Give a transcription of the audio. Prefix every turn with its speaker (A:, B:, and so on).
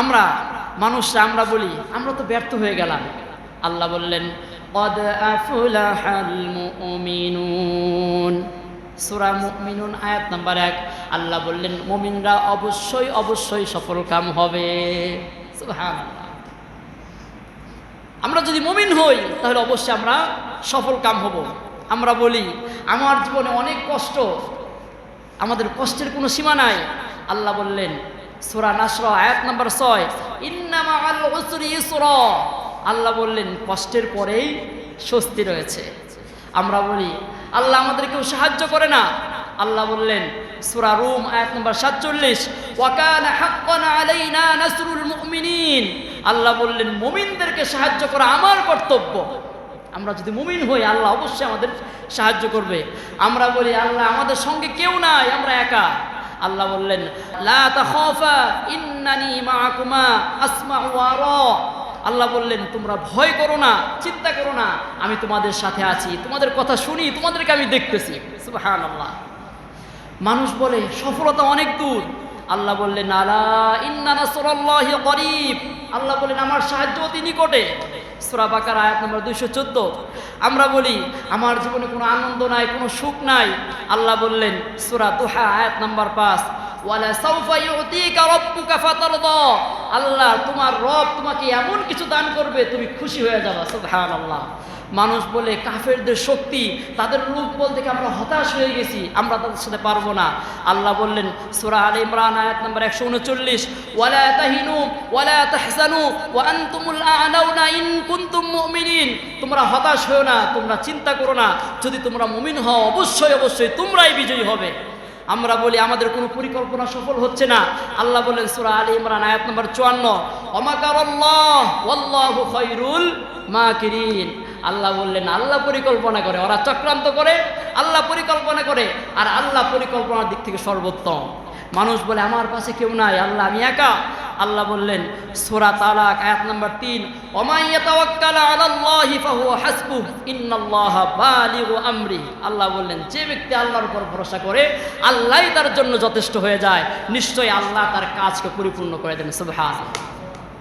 A: আমরা, মানুষরা আমরা বলি, আমরা তো ব্যর্থ হয়ে গেলাম। আল্লাহ বললেন সুরা মিনুন আয়াত নাম্বার এক। আল্লাহ বললেন, মুমিনরা অবশ্যই অবশ্যই সফল কাম হবে। আমরা যদি মুমিন হই, তাহলে অবশ্যই আমরা সফল কাম হব। আমরা বলি, আমার জীবনে অনেক কষ্ট, আমাদের কষ্টের কোনো সীমা নাই। আল্লাহ বললেন সূরা নাসর, আয়াত নাম্বার ছয়। ইন্নামা আল উসরি ইসরা। আল্লাহ বললেন, কষ্টের পরেই স্বস্তি রয়েছে। আমরা বলি, আল্লাহ আমাদের কেউ সাহায্য করে না। আল্লাহ বললেন, সূরা রুম, আয়াত নম্বর সাতচল্লিশ, ওয়াকানা হাক্কান আলাইনা নাসরুল মুমিনিন। আল্লাহ বললেন, মুমিনদেরকে সাহায্য করা আমার কর্তব্য। আমরা যদি মুমিন হই, আল্লাহ অবশ্যই আমাদের সাহায্য করবে। আমরা বলি, আল্লাহ আমাদের সঙ্গে কেউ নাই, আমরা একা। আল্লাহ বললেন, লা আল্লাহ বললেন, তোমরা ভয় করো না, চিন্তা করো না, আমি তোমাদের সাথে আছি, তোমাদের কথা শুনি, তোমাদেরকে আমি দেখতেছি। সুবহানাল্লাহ। মানুষ বলে, সফলতা অনেক দূর। আল্লাহ বললেন, আলা ইন্না নাসরাল্লাহি করিব আল্লাহ বললেন, আমার সাহায্য অতি নিকটে। সূরা বাকার আয়াত নম্বর দুইশো চোদ্দ। আমরা বলি, আমার জীবনে কোনো আনন্দ নাই, কোনো সুখ নাই। আল্লাহ বললেন, সুরা দুহা আয়াত নম্বর পাঁচ, ওয়ালা আল্লাহ তোমার রব তোমাকে এমন কিছু দান করবে, তুমি খুশি হয়ে যাবা, সুবহানাল্লাহ। মানুষ বলে, কাফেরদের শক্তি, তাদের রূপ বল থেকে আমরা হতাশ হয়ে গেছি? আমরা তাদের সাথে পারব না। আল্লাহ বললেন, সূরা আলে ইমরান, আয়াত নম্বর একশো উনচল্লিশ, ওয়ালা তাহিনু, ওয়ালা তাহজানু ওয়া আনতুমুল আ'লাউনা ইন কুনতুম মুমিনিন। তোমরা হতাশ হও না, তোমরা চিন্তা করো না। যদি তোমরা মুমিন হও, অবশ্যই অবশ্যই তোমরাই বিজয়ী হবে। আমরা বলি, আমাদের কোনো পরিকল্পনা সফল হচ্ছে না। আল্লাহ বলেন, সুরা আলী ইমরান, আয়াত নম্বর চুয়ান্ন গোফয়রুল মা কিরিন আল্লাহ বললেন, আল্লাহ পরিকল্পনা করে। ওরা চক্রান্ত করে, আল্লাহ পরিকল্পনা করে। আর আল্লাহ পরিকল্পনার দিক থেকে সর্বোত্তম। মানুষ বলে, আমার পাশে কেউ নাই, আল্লাহ, আমি একা। আল্লাহ বললেন, সোরা তালাক, আয়াত নাম্বার তিন আল্লাহ বললেন, যে ব্যক্তি আল্লাহর উপর ভরসা করে, আল্লাহই তার জন্য যথেষ্ট হয়ে যায়। নিশ্চয়ই আল্লাহ তার কাজকে পরিপূর্ণ করে দেন। সুবহান